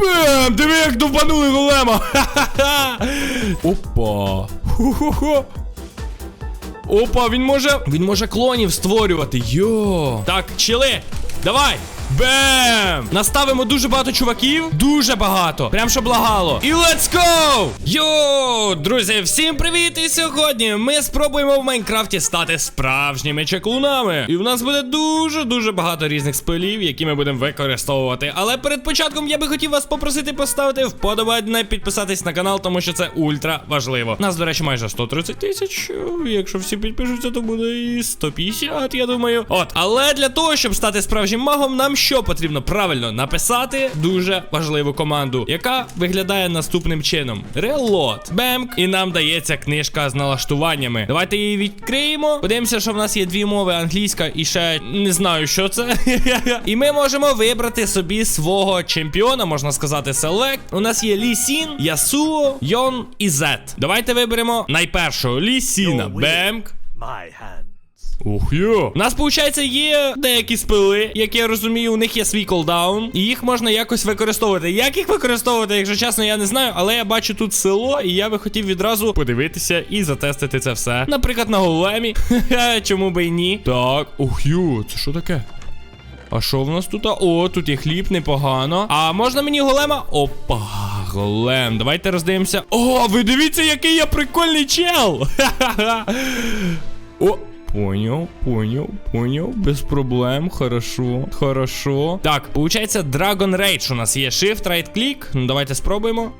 Бем! Диви, як довбанули голема! Ха-ха-ха! Опа! Ху-ху-ху! Опа, він може. Він може клонів створювати. Йо. Так, чили. Давай. Бем! Наставимо дуже багато чуваків. Дуже багато. Прям щоб лагало. І let's go! Йо! Друзі, всім привіт! І сьогодні ми спробуємо в Майнкрафті стати справжніми чеклунами. І в нас буде дуже-дуже багато різних спилів, які ми будемо використовувати. Але перед початком я би хотів вас попросити поставити вподобання, підписатись на канал, тому що це ультра важливо. Нас, до речі, майже 130 тисяч. Якщо всі підпишуться, то буде і 150, я думаю. От, але для того, щоб стати справжнім магом, нам що потрібно правильно написати дуже важливу команду, яка виглядає наступним чином: Reload. Бемк. І нам дається книжка з налаштуваннями. Давайте її відкриємо. Подивимося, що в нас є дві мови: англійська і ще не знаю, що це. і ми можемо вибрати собі свого чемпіона, можна сказати, Select. У нас є Лі Сін, Ясуо, Йон і Зет. Давайте виберемо найпершого Лі Сіна. Бемк. My hands. Ух йо. У нас, виходить, є деякі спили, як я розумію, у них є свій колдаун, і їх можна якось використовувати. Як їх використовувати, якщо чесно, я не знаю, але я бачу тут село, і я би хотів відразу подивитися і затестити це все. Наприклад, на големі. Чому би і ні? Так, ух йо, це що таке? А що в нас тут? О, тут є хліб, непогано. А можна мені голема? Опа, голем. Давайте роздивимося. О, ви дивіться, який я прикольний чел! Ха-ха-ха. О, понял, понял, понял. Без проблем. Хорошо, хорошо. Так, получається, Dragon Rage у нас є Shift, right click. Ну, давайте спробуємо.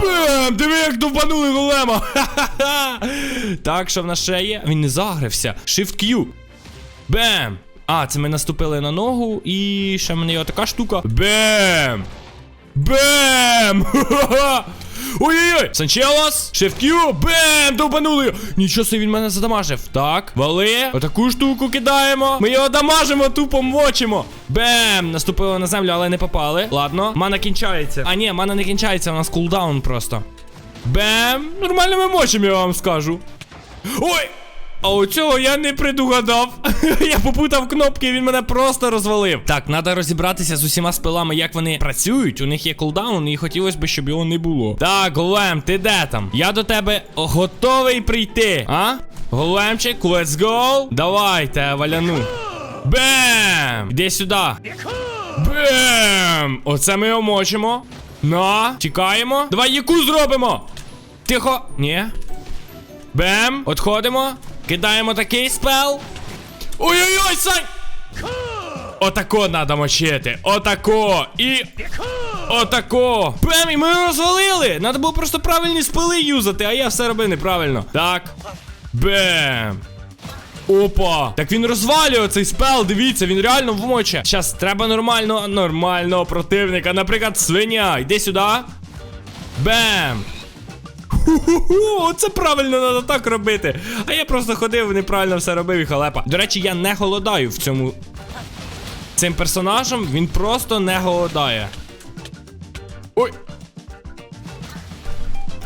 Бем! Диви, як довбанули голема! Ха-ха-ха! Так, що в нас ще є? Він не загрився. Shift Q. Бем! А, це ми наступили на ногу, і ще в мене є така штука. Бем! Бем! Ха-ха-ха! Ой-ой-ой! Санчелос! Шеф-Кью! Бем! Довбанули! Нічого собі він мене задамажив. Так, вали. Отаку штуку кидаємо. Ми його дамажимо, тупо мочимо. Бем! Наступили на землю, але не попали. Ладно, мана кінчається. А ні, мана не кінчається, у нас кулдаун просто. Бем! Нормально ми мочимо, я вам скажу. Ой! А оцього я не предугадав. я попутав кнопки, він мене просто розвалив. Так, треба розібратися з усіма спилами, як вони працюють. У них є кулдаун, і хотілося б, щоб його не було. Так, голем, ти де там? Я до тебе готовий прийти. А? Големчик, let's go. Давайте, валяну. Бем! Іди сюди. Бем! Оце ми його мочимо. На, тікаємо. Давай яку зробимо. Тихо. Ні. Бем, отходимо. Кидаємо такий спел. Ой-ой-ой, Сань! Отако надо мочити. Отако. І. Отако. Бем, і ми розвалили. Надо було просто правильні спили юзати, а я все робив неправильно. Так. Бем. Опа! Так він розвалює цей спел, дивіться, він реально вмоче. Щас треба нормального, нормального противника. Наприклад, свиня. Йди сюди. Бем! Ху-ху-ху, це правильно треба так робити. А я просто ходив, неправильно все робив і халепа. До речі, я не голодаю в цьому. Цим персонажем він просто не голодає.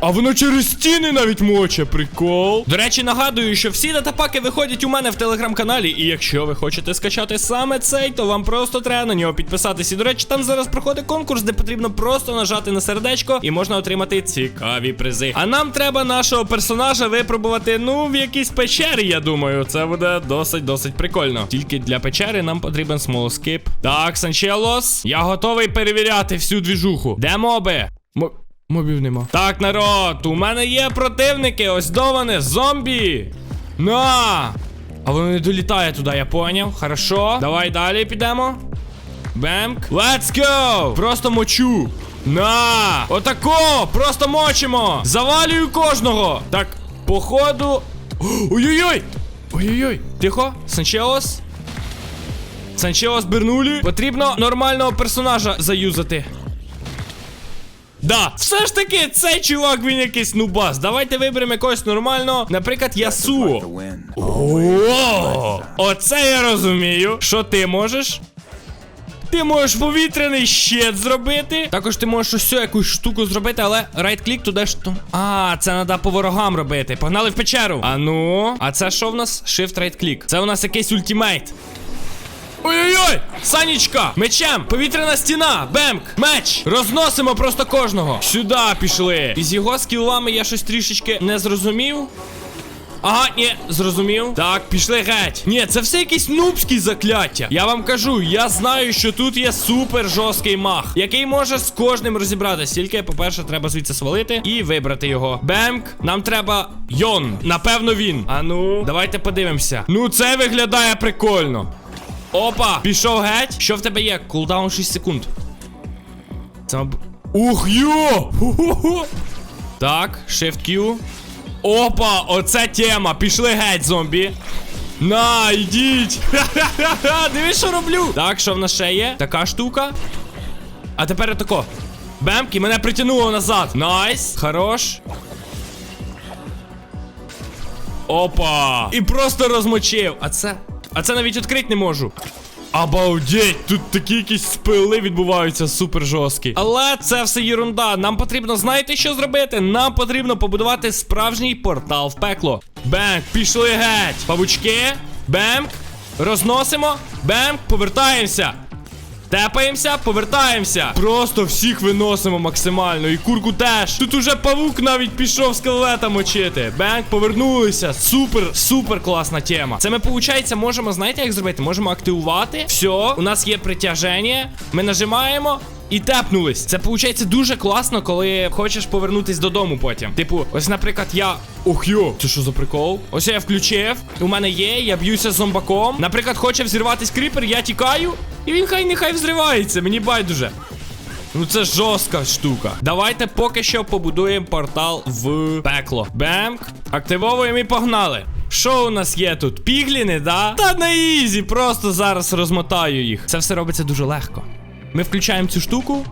А воно через стіни навіть моче, прикол. До речі, нагадую, що всі датапаки виходять у мене в телеграм-каналі. І якщо ви хочете скачати саме цей, то вам просто треба на нього підписатись. І до речі, там зараз проходить конкурс, де потрібно просто нажати на сердечко і можна отримати цікаві призи. А нам треба нашого персонажа випробувати, ну, в якійсь печері, я думаю. Це буде досить-досить прикольно. Тільки для печери нам потрібен смолоскип. Так, Санчелос, я готовий перевіряти всю двіжуху. Де моби? Мо... Мобів нема. Так, народ, у мене є противники, ось до вони, зомбі. На! А воно не долітає туди, я поняв. Хорошо. Давай далі підемо. Бемк. Let's go! Просто мочу. На! Отако! Просто мочимо! Завалюю кожного! Так, походу. Ой-ой-ой! Ой-ой-ой! Тихо, Санчеос. Санчеос Бернулі. Потрібно нормального персонажа заюзати. Да, все ж таки, цей чувак він якийсь нубас. Давайте виберемо якогось нормального, наприклад, Ясуо. О, оце я розумію. Що ти можеш? Ти можеш повітряний щит зробити. Також ти можеш ось якусь штуку зробити, але райт-клік туди ж. то- А, це треба по ворогам робити. Погнали в печеру. А ну, а це що в нас? Shift click. Це у нас якийсь ультимейт. Ой-ой-ой! Санічка! Мечем! Повітряна стіна! Бемк! Меч! Розносимо просто кожного! Сюди пішли! Із його скілами я щось трішечки не зрозумів. Ага, ні, зрозумів. Так, пішли геть. Ні, це все якісь нубські закляття. Я вам кажу, я знаю, що тут є супер жорсткий мах, який може з кожним розібратися. Тільки, по-перше, треба звідси свалити і вибрати його. Бемк, нам треба Йон. Напевно, він. А ну, давайте подивимося. Ну, це виглядає прикольно. Опа, пішов геть. Що в тебе є? Кулдаун 6 секунд. Це маб... Ух, йо! Так, Shift Q. Опа, оце тема. Пішли геть, зомбі. На, йдіть. Дивись, що роблю. Так, що в нас ще є? Така штука. А тепер отако. Бемк, і мене притягнуло назад. Найс. Хорош. Опа! І просто розмочив. А це. А це навіть відкрити не можу. Обалдеть, тут такі якісь спили відбуваються супер жорсткі. Але це все єрунда. Нам потрібно, знаєте, що зробити? Нам потрібно побудувати справжній портал в пекло. Бенк, пішли геть. Павучки, бемк, розносимо, бемк, повертаємося. Тепаємося, повертаємося. Просто всіх виносимо максимально. І курку теж. Тут уже павук навіть пішов скелета мочити. Бенк, повернулися. Супер, супер класна тема. Це ми, виходить, можемо, знаєте, як зробити? Можемо активувати. Все, у нас є притяження. Ми нажимаємо. І тепнулись. Це виходить дуже класно, коли хочеш повернутись додому потім. Типу, ось, наприклад, я. Ох йо, це що за прикол? Ось я включив. У мене є, я б'юся з зомбаком. Наприклад, хоче взірватись кріпер, я тікаю. І він хай нехай взривається, мені байдуже. Ну це жорстка штука. Давайте поки що побудуємо портал в пекло. Бемк. Активовуємо і погнали. Що у нас є тут? Пігліни, да? Та на ізі, просто зараз розмотаю їх. Це все робиться дуже легко. Ми включаємо цю штуку,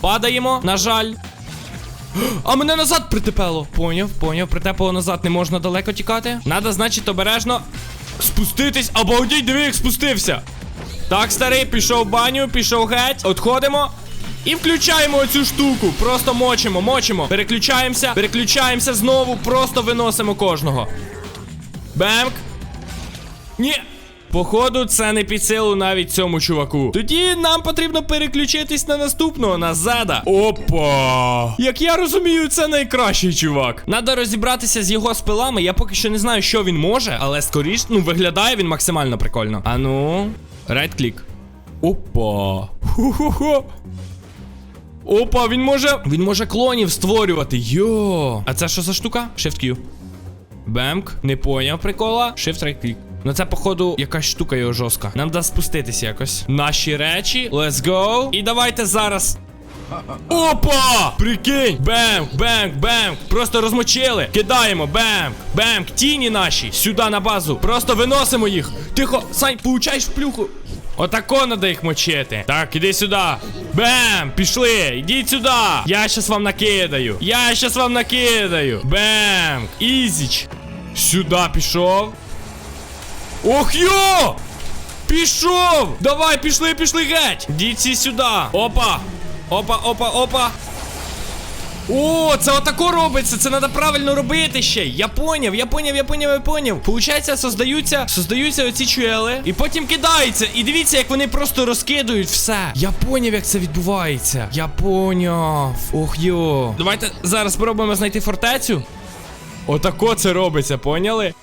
падаємо, на жаль. А мене назад притепело. Поняв, поняв, притепало назад, не можна далеко тікати. Надо, значить, обережно спуститись. Обалдіть, диви, як спустився. Так, старий, пішов в баню, пішов геть. Отходимо. І включаємо оцю штуку. Просто мочимо, мочимо. Переключаємося, переключаємося знову, просто виносимо кожного. Бемк. Ні. Походу, це не під силу навіть цьому чуваку. Тоді нам потрібно переключитись на наступного, на Зеда. Опа! Як я розумію, це найкращий чувак. Надо розібратися з його спилами. Я поки що не знаю, що він може, але скоріш, ну, виглядає він максимально прикольно. А ну, right клік. Опа. Ху-ху-ху. Опа, він може. Він може клонів створювати. Йо. А це що за штука? Shift Q. Бемк, не поняв прикола. Shift right клік. Ну це, походу, якась штука його жорстка. Нам дасть спуститись якось. Наші речі. Let's go. І давайте зараз. Опа! Прикинь! Бемк, бемк, бемк. Просто розмочили. Кидаємо. Бемк, бемк. Тіні наші. Сюди на базу. Просто виносимо їх. Тихо, Сань, получаєш плюху. Отако надо їх мочити. Так, іди сюди. Бем! Пішли! Ідіть сюди! Я щас вам накидаю. Я щас вам накидаю. Бем! Ізіч. Сюди пішов. Ох йо! Пішов! Давай, пішли, пішли геть! Ідіть сюди. Опа! Опа, опа, опа. О, це отако робиться, це треба правильно робити ще. Я поняв, я поняв, я поняв, я поняв. Получається, создаються, создаються оці чуели, і потім кидаються. І дивіться, як вони просто розкидують все. Я поняв, як це відбувається. Я поняв. Ох йо. Давайте зараз спробуємо знайти фортецю. Отако це робиться, поняли?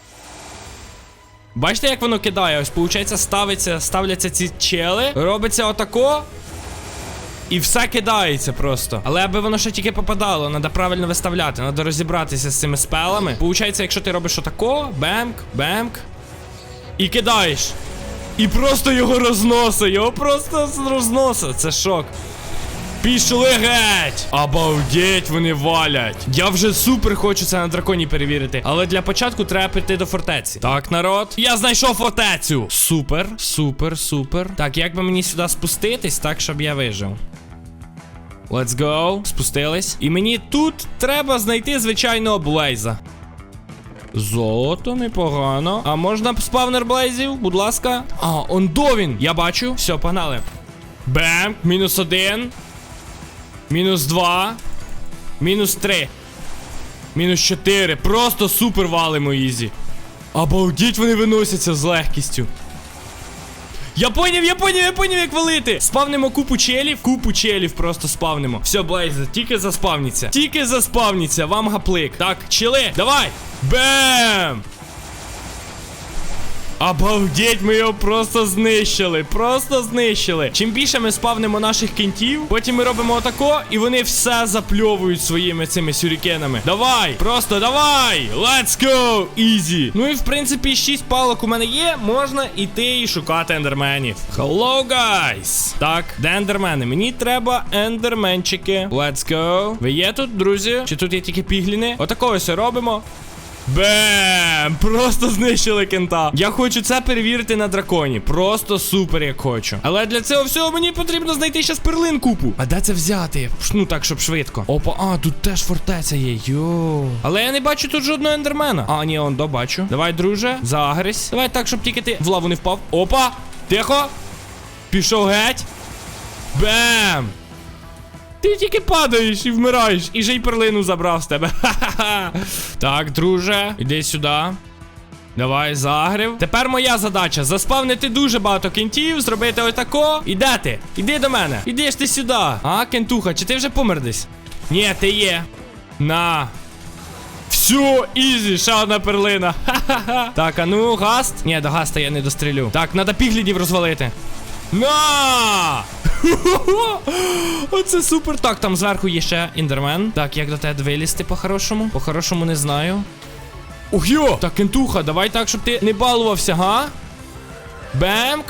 Бачите, як воно кидає? Ось, виходить, ставиться, ставляться ці чели, робиться отако. І все кидається просто. Але аби воно ще тільки попадало, треба правильно виставляти, треба розібратися з цими спелами. Получається, якщо ти робиш отако, бемк, бемк. І кидаєш. І просто його розносить, його просто розносить. Це шок. Пішли геть! Обалдеть, вони валять. Я вже супер хочу це на драконі перевірити. Але для початку треба піти до фортеці. Так, народ. Я знайшов фортецю. Супер, супер, супер. Так, як би мені сюди спуститись, так, щоб я вижив. Let's go. Спустились. І мені тут треба знайти звичайного блейза. Золото, непогано. А можна спавнер блейзів, будь ласка. А, он до він. Я бачу. Все, погнали. Бем, мінус один. Мінус два. Мінус три. Мінус чотири. Просто супер валимо ізі. Обалдіть, вони виносяться з легкістю. Я поняв, я поняв, я поняв, як валити. Спавнимо купу челів, купу челів просто спавнимо. Все, Блейзе, тільки заспавніться. Тільки заспавніться, вам гаплик. Так, чели, давай. Бем! Обалдеть, ми його просто знищили. Просто знищили. Чим більше ми спавнимо наших кінтів, потім ми робимо отако, і вони все запльовують своїми цими сюрікенами. Давай! Просто давай! Let's go! Easy! Ну і в принципі, 6 палок у мене є. Можна іти і шукати ендерменів. Hello, guys! Так, де ендермени? Мені треба ендерменчики. Let's go. Ви є тут, друзі? Чи тут є тільки пігліни? Отако ось робимо. Бем! Просто знищили кента. Я хочу це перевірити на драконі. Просто супер, як хочу. Але для цього всього мені потрібно знайти ще перлин купу. А де це взяти? Ну так, щоб швидко. Опа, а, тут теж фортеця є. Йо. Але я не бачу тут жодного ендермена. А, ні, он до бачу. Давай, друже, загрись. Давай так, щоб тільки ти в лаву не впав. Опа! Тихо! Пішов геть. Бем! Ти тільки падаєш і вмираєш, і же й перлину забрав з тебе. Ха-ха-ха. Так, друже, іди сюди. Давай, загрив. Тепер моя задача заспавнити дуже багато кентів, зробити отако. І де ти? Іди до мене. Іди ж ти сюди. А, кентуха, чи ти вже помер десь? Ні, ти є. На. Все, ізі, ще одна перлина. Ха-ха-ха. Так, а ну, гаст. Ні, до гаста я не дострілю. Так, треба піглідів розвалити. На! Оце супер. Так, там зверху є ще індермен. Так, як до тебе вилізти по-хорошому? По-хорошому не знаю. Ух йо! Так, кентуха, давай так, щоб ти не балувався, га? Бемк.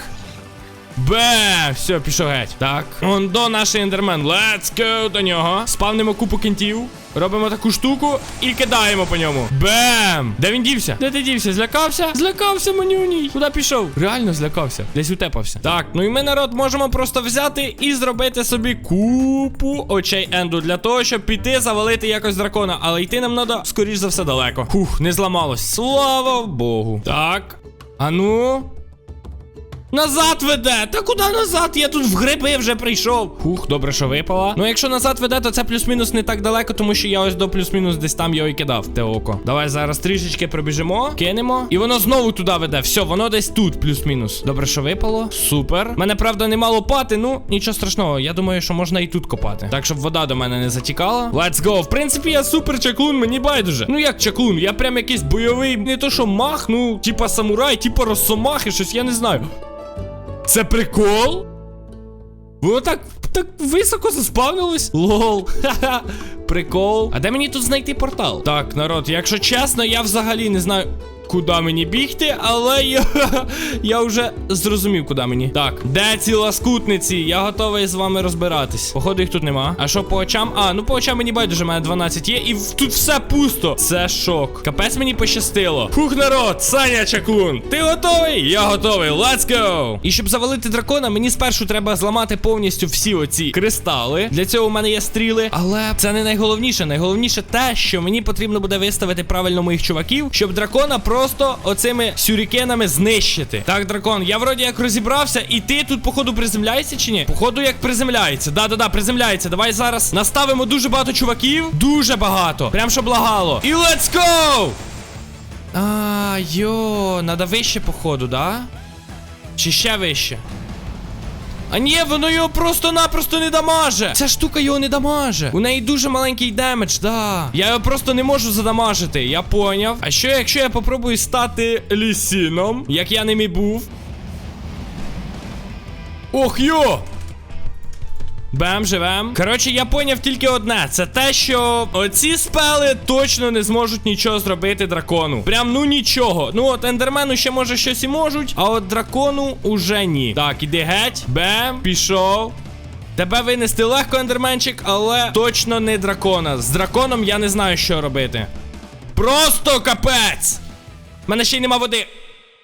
Бем! Все, пішов геть. Так. Он до наш ендермен. Let's go до нього. Спавнимо купу кентів. Робимо таку штуку і кидаємо по ньому. Бем! Де він дівся? Де ти дівся? Злякався? Злякався, манюній. Куди пішов? Реально злякався. Десь утепався. Так, ну і ми, народ, можемо просто взяти і зробити собі купу очей енду для того, щоб піти завалити якось дракона. Але йти нам треба, скоріш за все, далеко. Хух, не зламалось. Слава Богу. Так. А ну. Назад веде! Та куди назад? Я тут в гриби вже прийшов. Хух, добре, що випала. Ну, якщо назад веде, то це плюс-мінус не так далеко, тому що я ось до плюс-мінус десь там його і кидав, те око. Давай зараз трішечки пробіжимо, кинемо. І воно знову туди веде. Все, воно десь тут, плюс-мінус. Добре, що випало. Супер. Мене, правда, нема лопати, ну нічого страшного. Я думаю, що можна і тут копати. Так, щоб вода до мене не затікала. Let's go. В принципі, я супер чаклун, мені байдуже. Ну як чаклун? Я прям якийсь бойовий, не то що мах, ну, типа самурай, типа росомахи, щось, я не знаю. Це прикол? Воно так так високо заспавнилось? Лол. Ха-ха. Прикол. А де мені тут знайти портал? Так, народ, якщо чесно, я взагалі не знаю. Куди мені бігти, але я я вже зрозумів, куди мені. Так, де ці ласкутниці? Я готовий з вами розбиратись. Походу, їх тут нема. А що по очам? А, ну по очам мені байдуже, у мене 12 є, і в- тут все пусто. Це шок. Капець мені пощастило. Фух, народ, Саня Чаклун. Ти готовий? Я готовий. Let's go! І щоб завалити дракона, мені спершу треба зламати повністю всі оці кристали. Для цього у мене є стріли. Але це не найголовніше. Найголовніше те, що мені потрібно буде виставити правильно моїх чуваків, щоб дракона просто оцими сюрікенами знищити. Так, дракон, я вроді як розібрався, і ти тут, походу, приземляєшся чи ні? Походу, як приземляється. Да-да-да, приземляється. Давай зараз наставимо дуже багато чуваків. Дуже багато. Прям щоб лагало. І let's go! А, йо, надо вище, походу, да? Чи ще вище? А ні, воно його просто-напросто не дамаже. Ця штука його не дамаже. У неї дуже маленький демедж, да. Я його просто не можу задамажити, я поняв. А що, якщо я попробую стати лісіном, як я ним і був? Ох йо! Бем, живем. Коротше, я поняв тільки одне: це те, що оці спели точно не зможуть нічого зробити дракону. Прям ну нічого. Ну от ендермену ще може щось і можуть, а от дракону уже ні. Так, іди геть. Бем, пішов. Тебе винести легко, ендерменчик, але точно не дракона. З драконом я не знаю, що робити. Просто капець! У мене ще й нема води.